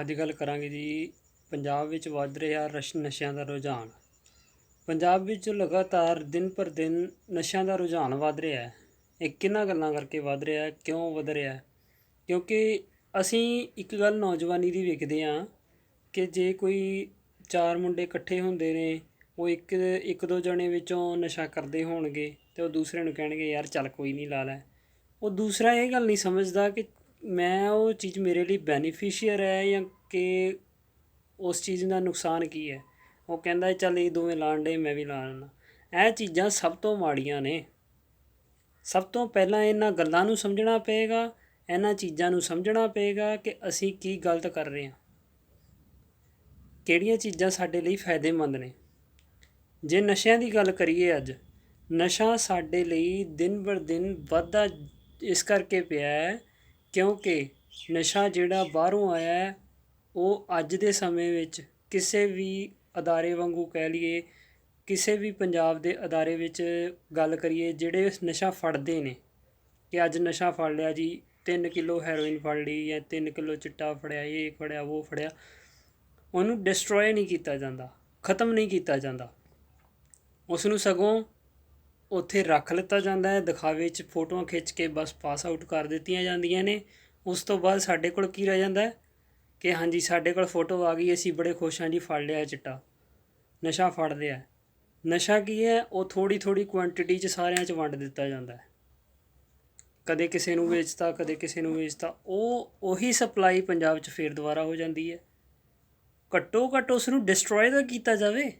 ਅੱਜ ਗੱਲ ਕਰਾਂਗੇ ਜੀ, ਪੰਜਾਬ ਵਿੱਚ ਵੱਧ ਰਿਹਾ ਰਸ਼ ਨਸ਼ਿਆਂ ਦਾ ਰੁਝਾਨ। ਪੰਜਾਬ ਵਿੱਚ ਲਗਾਤਾਰ ਦਿਨ ਪਰ ਦਿਨ ਨਸ਼ਿਆਂ ਦਾ ਰੁਝਾਨ ਵੱਧ ਰਿਹਾ ਹੈ। ਇਹ ਕਿੰਨਾ ਗੱਲਾਂ ਕਰਕੇ ਵੱਧ ਰਿਹਾ ਹੈ, ਕਿਉਂ ਵੱਧ ਰਿਹਾ ਹੈ? ਕਿਉਂਕਿ ਅਸੀਂ ਇੱਕ ਗੱਲ ਨੌਜਵਾਨੀ ਦੀ ਵੇਖਦੇ ਹਾਂ ਕਿ ਜੇ ਕੋਈ ਚਾਰ ਮੁੰਡੇ ਇਕੱਠੇ ਹੁੰਦੇ ਨੇ, ਉਹ ਇੱਕ ਇੱਕ ਦੋ ਜਣੇ ਵਿੱਚੋਂ ਨਸ਼ਾ ਕਰਦੇ ਹੋਣਗੇ ਤੇ ਉਹ ਦੂਸਰੇ ਨੂੰ ਕਹਿਣਗੇ, ਯਾਰ ਚੱਲ ਕੋਈ ਨਹੀਂ ਲਾ ਲੈ। ਉਹ ਦੂਸਰਾ ਇਹ ਗੱਲ ਨਹੀਂ ਸਮਝਦਾ ਕਿ ਮੈਂ ਉਹ ਚੀਜ਼ ਮੇਰੇ ਲਈ ਬੈਨੀਫਿਸ਼ੀਅਰ ਹੈ ਜਾਂ ਕਿ ਉਸ ਚੀਜ਼ ਦਾ ਨੁਕਸਾਨ ਕੀ ਹੈ? ਉਹ ਕਹਿੰਦਾ ਚੱਲ ਇਹ ਦੋਵੇਂ ਲਾਣ ਡੇ ਮੈਂ ਵੀ ਲਾ ਲੈਣਾ ਇਹ ਚੀਜ਼ਾਂ ਸਭ ਤੋਂ ਮਾੜੀਆਂ ਨੇ। ਸਭ ਤੋਂ ਪਹਿਲਾਂ ਇਹਨਾਂ ਗੱਲਾਂ ਨੂੰ ਸਮਝਣਾ ਪਏਗਾ, ਇਹਨਾਂ ਚੀਜ਼ਾਂ ਨੂੰ ਸਮਝਣਾ ਪਏਗਾ ਕਿ ਅਸੀਂ ਕੀ ਗਲਤ ਕਰ ਰਹੇ ਹਾਂ। ਕਿਹੜੀਆਂ ਚੀਜ਼ਾਂ ਸਾਡੇ ਲਈ ਫਾਇਦੇਮੰਦ ਨੇ? ਜੇ ਨਸ਼ਿਆਂ ਦੀ ਗੱਲ ਕਰੀਏ ਅੱਜ, ਨਸ਼ਾ ਸਾਡੇ ਲਈ ਦਿਨ ਬਰ ਦਿਨ ਵੱਧਦਾ ਇਸ ਕਰਕੇ ਪਿਆ ਹੈ ਕਿਉਂਕਿ ਨਸ਼ਾ ਜਿਹੜਾ ਬਾਹਰੋਂ ਆਇਆ ਉਹ ਅੱਜ ਦੇ ਸਮੇਂ ਵਿੱਚ ਕਿਸੇ ਵੀ ਅਦਾਰੇ ਵਾਂਗੂ ਕਹਿ ਲਈਏ, ਕਿਸੇ ਵੀ ਪੰਜਾਬ ਦੇ ਅਦਾਰੇ ਵਿੱਚ ਗੱਲ ਕਰੀਏ, ਜਿਹੜੇ ਨਸ਼ਾ ਫੜਦੇ ਨੇ, ਕਿ ਅੱਜ ਨਸ਼ਾ ਫੜ ਲਿਆ ਜੀ 3 ਕਿਲੋ ਹੈਰੋਇਨ ਫੜ ਲਈ ਜਾਂ 3 ਕਿਲੋ ਚਿੱਟਾ ਫੜਿਆ, ਇਹ ਫੜਿਆ, ਉਹ ਫੜਿਆ, ਉਹਨੂੰ ਡਿਸਟਰੋਏ ਨਹੀਂ ਕੀਤਾ ਜਾਂਦਾ, ਖਤਮ ਨਹੀਂ ਕੀਤਾ ਜਾਂਦਾ। ਉਸ ਨੂੰ ਸਗੋਂ ਉੱਥੇ ਰੱਖ ਲਿੱਤਾ ਜਾਂਦਾ ਹੈ। ਦਿਖਾਵੇ 'ਚ ਫੋਟੋਆਂ ਖਿੱਚ ਕੇ ਬਸ ਪਾਸ ਆਊਟ ਕਰ ਦਿੱਤੀਆਂ ਜਾਂਦੀਆਂ ਨੇ। ਉਸ ਤੋਂ ਬਾਅਦ ਸਾਡੇ ਕੋਲ ਕੀ ਰਹਿ ਜਾਂਦਾ ਹੈ? ਕਿ ਹਾਂਜੀ, ਸਾਡੇ ਕੋਲ ਫੋਟੋ ਆ ਗਈ, ਅਸੀਂ ਬੜੇ ਖੁਸ਼ ਹਾਂ ਜੀ, ਫੜ ਲਿਆ ਚਿੱਟਾ। ਨਸ਼ਾ ਫੜ ਲਿਆ ਨਸ਼ਾ ਕੀ ਹੈ? ਉਹ ਥੋੜੀ ਥੋੜੀ ਕੁਆਂਟੀਟੀ 'ਚ ਸਾਰਿਆਂ 'ਚ ਵੰਡ ਦਿੱਤਾ ਜਾਂਦਾ ਹੈ। ਕਦੇ ਕਿਸੇ ਨੂੰ ਵੇਚਤਾ, ਕਦੇ ਕਿਸੇ ਨੂੰ ਵੇਚਤਾ। ਉਹ, ਉਹੀ ਸਪਲਾਈ ਪੰਜਾਬ 'ਚ ਫੇਰ ਦੁਬਾਰਾ ਹੋ ਜਾਂਦੀ ਹੈ। ਘੱਟੋ ਘੱਟ ਉਸ ਨੂੰ ਡਿਸਟਰੋਏ ਤਾਂ ਕੀਤਾ ਜਾਵੇ।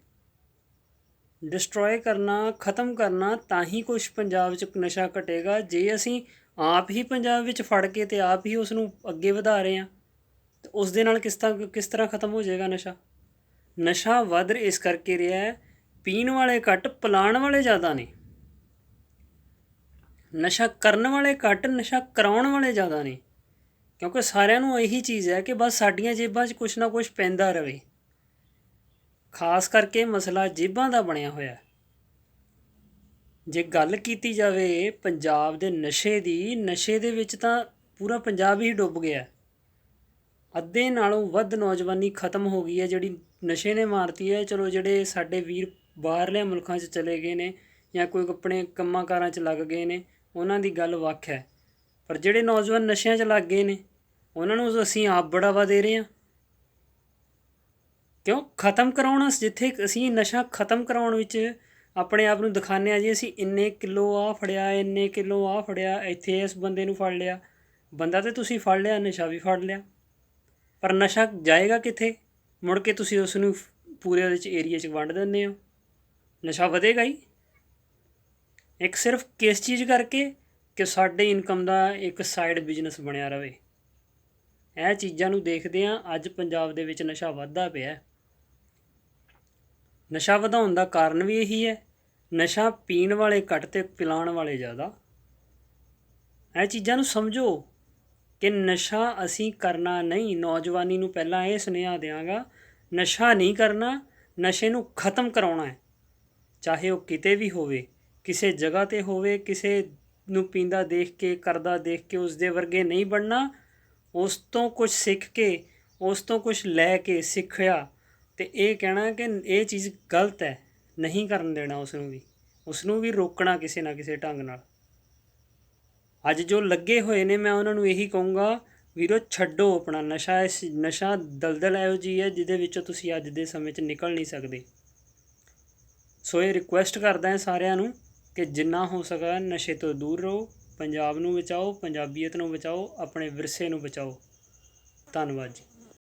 ਡਿਸਟਰੋਏ ਕਰਨਾ, ਖਤਮ ਕਰਨਾ, ਤਾਂ ਹੀ ਕੁਝ ਪੰਜਾਬ 'ਚ ਨਸ਼ਾ ਘਟੇਗਾ। ਜੇ ਅਸੀਂ ਆਪ ਹੀ ਪੰਜਾਬ ਵਿੱਚ ਫੜ ਕੇ ਤੇ ਆਪ ਹੀ ਉਸ ਨੂੰ ਅੱਗੇ ਵਧਾ ਰਹੇ ਹਾਂ, ਤੇ ਉਸ ਦੇ ਨਾਲ ਕਿਸ ਤਰ੍ਹਾਂ ਕਿਸ ਤਰ੍ਹਾਂ ਖਤਮ ਹੋ ਜਾਏਗਾ ਨਸ਼ਾ? ਨਸ਼ਾ ਵੱਧ ਇਸ ਕਰਕੇ ਰਿਹਾ ਹੈ, ਪੀਣ ਵਾਲੇ ਘੱਟ ਪਲਾਣ ਵਾਲੇ ਜ਼ਿਆਦਾ ਨੇ। ਨਸ਼ਾ ਕਰਨ ਵਾਲੇ ਘੱਟ, ਨਸ਼ਾ ਕਰਾਉਣ ਵਾਲੇ ਜ਼ਿਆਦਾ ਨੇ। ਕਿਉਂਕਿ ਸਾਰਿਆਂ ਨੂੰ ਇਹੀ ਚੀਜ਼ ਹੈ ਕਿ ਬਸ ਸਾਡੀਆਂ ਜੇਬਾਂ 'ਚ ਕੁਛ ਨਾ ਕੁਛ ਪੈਂਦਾ ਰਹੇ। ਖਾਸ ਕਰਕੇ ਮਸਲਾ ਜੇਬਾਂ ਦਾ ਬਣਿਆ ਹੋਇਆ ਹੈ। ਜੇ ਗੱਲ ਕੀਤੀ ਜਾਵੇ ਪੰਜਾਬ ਦੇ ਨਸ਼ੇ ਦੀ, ਨਸ਼ੇ ਦੇ ਵਿੱਚ ਤਾਂ ਪੂਰਾ ਪੰਜਾਬ ਹੀ ਡੁੱਬ ਗਿਆ ਅੱਧੇ ਨਾਲੋਂ ਵੱਧ ਨੌਜਵਾਨੀ ਖਤਮ ਹੋ ਗਈ ਹੈ, ਜਿਹੜੀ ਨਸ਼ੇ ਨੇ ਮਾਰਤੀ ਹੈ। ਚਲੋ ਜਿਹੜੇ ਸਾਡੇ ਵੀਰ ਬਾਹਰਲੇ ਮੁਲਕਾਂ 'ਚ ਚਲੇ ਗਏ ਨੇ ਜਾਂ ਕੋਈ ਆਪਣੇ ਕੰਮਾਂ ਕਾਰਾਂ 'ਚ ਲੱਗ ਗਏ ਨੇ, ਉਹਨਾਂ ਦੀ ਗੱਲ ਵੱਖ ਹੈ। ਪਰ ਜਿਹੜੇ ਨੌਜਵਾਨ ਨਸ਼ਿਆਂ 'ਚ ਲੱਗ ਗਏ ਨੇ, ਉਹਨਾਂ ਨੂੰ ਅਸੀਂ ਆਪ ਬੜਾਵਾ ਦੇ ਰਹੇ ਹਾਂ। ਕਿਉਂ? ਖਤਮ ਕਰਾਉਣਾ ਜਿੱਥੇ ਅਸੀਂ ਨਸ਼ਾ ਖਤਮ ਕਰਾਉਣ ਵਿੱਚ ਆਪਣੇ ਆਪ ਨੂੰ ਦਿਖਾਉਂਦੇ ਆ ਜੀ, ਅਸੀਂ ਇੰਨੇ ਕਿਲੋ ਆ ਫੜਿਆ, ਇੰਨੇ ਕਿਲੋ ਆ ਫੜਿਆ, ਇੱਥੇ ਇਸ ਬੰਦੇ ਨੂੰ ਫੜ ਲਿਆ। ਬੰਦਾ ਤੇ ਤੁਸੀਂ ਫੜ ਲਿਆ, ਨਸ਼ਾ ਵੀ ਫੜ ਲਿਆ। ਪਰ ਨਸ਼ਾ ਜਾਏਗਾ ਕਿੱਥੇ? ਮੁੜ ਕੇ ਤੁਸੀਂ ਉਸ ਨੂੰ ਪੂਰੇ ਉਹਦੇ ਚ ਏਰੀਆ 'ਚ ਵੰਡ ਦਿੰਦੇ ਹੋ। ਨਸ਼ਾ ਵਧੇਗਾ ਹੀ। ਇੱਕ ਸਿਰਫ ਕਿਸ ਚੀਜ਼ ਕਰਕੇ? ਕਿ ਸਾਡੇ ਇਨਕਮ ਦਾ ਇੱਕ ਸਾਈਡ ਬਿਜ਼ਨਸ ਬਣਿਆ ਰਵੇ। ਇਹ ਚੀਜ਼ਾਂ ਨੂੰ ਦੇਖਦੇ ਆ ਅੱਜ ਪੰਜਾਬ ਦੇ ਵਿੱਚ ਨਸ਼ਾ ਵੱਧਦਾ ਪਿਆ। ਨਸ਼ਾ ਵਧਾਉਣ ਦਾ ਕਾਰਨ ਵੀ ਇਹੀ ਹੈ। ਨਸ਼ਾ ਪੀਣ ਵਾਲੇ ਘੱਟ ਤੇ ਪਿਲਾਉਣ ਵਾਲੇ ਜ਼ਿਆਦਾ। ਇਹ ਚੀਜ਼ਾਂ ਨੂੰ ਸਮਝੋ ਕਿ ਨਸ਼ਾ ਅਸੀਂ ਕਰਨਾ ਨਹੀਂ। ਨੌਜਵਾਨੀ ਨੂੰ ਪਹਿਲਾਂ ਇਹ ਸੁਨੇਹਾ ਦਿਆਂਗਾ, ਨਸ਼ਾ ਨਹੀਂ ਕਰਨਾ, ਨਸ਼ੇ ਨੂੰ ਖਤਮ ਕਰਾਉਣਾ ਹੈ। ਚਾਹੇ ਉਹ ਕਿਤੇ ਵੀ ਹੋਵੇ, ਕਿਸੇ ਜਗ੍ਹਾ ਤੇ ਹੋਵੇ, ਕਿਸੇ ਨੂੰ ਪੀਂਦਾ ਦੇਖ ਕੇ, ਕਰਦਾ ਦੇਖ ਕੇ, ਉਸ ਦੇ ਵਰਗੇ ਨਹੀਂ ਬਣਨਾ। ਉਸ ਤੋਂ ਕੁਝ ਸਿੱਖ ਕੇ, ਉਸ ਤੋਂ ਕੁਝ ਲੈ ਕੇ ਸਿੱਖਿਆ ਤੇ ਇਹ ਕਹਿਣਾ ਕਿ ਇਹ ਚੀਜ਼ ਗਲਤ ਹੈ, ਨਹੀਂ ਕਰਨ ਦੇਣਾ ਉਸ ਨੂੰ ਵੀ। ਉਸ ਨੂੰ ਵੀ ਰੋਕਣਾ ਕਿਸੇ ਨਾ ਕਿਸੇ ਢੰਗ ਨਾਲ। ਅੱਜ ਜੋ ਲੱਗੇ ਹੋਏ ਨੇ, ਮੈਂ ਉਹਨਾਂ ਨੂੰ ਇਹੀ ਕਹੂੰਗਾ, ਵੀਰੋ, ਛੱਡੋ ਆਪਣਾ ਨਸ਼ਾ, ਇਸ ਨਸ਼ਾ ਦਲਦਲ ਇਹੋ ਜੀ ਹੈ ਜਿਹਦੇ ਵਿੱਚੋਂ ਤੁਸੀਂ ਅੱਜ ਦੇ ਸਮੇਂ 'ਚ ਨਿਕਲ ਨਹੀਂ ਸਕਦੇ। ਸੋ ਇਹ ਰਿਕੁਐਸਟ ਕਰਦਾ ਹਾਂ ਸਾਰਿਆਂ ਨੂੰ ਕਿ ਜਿੰਨਾ ਹੋ ਸਕਾ ਨਸ਼ੇ ਤੋਂ ਦੂਰ ਰਹੋ, ਪੰਜਾਬ ਨੂੰ ਬਚਾਓ, ਪੰਜਾਬੀਅਤ ਨੂੰ ਬਚਾਓ, ਆਪਣੇ ਵਿਰਸੇ ਨੂੰ ਬਚਾਓ। ਧੰਨਵਾਦ ਜੀ।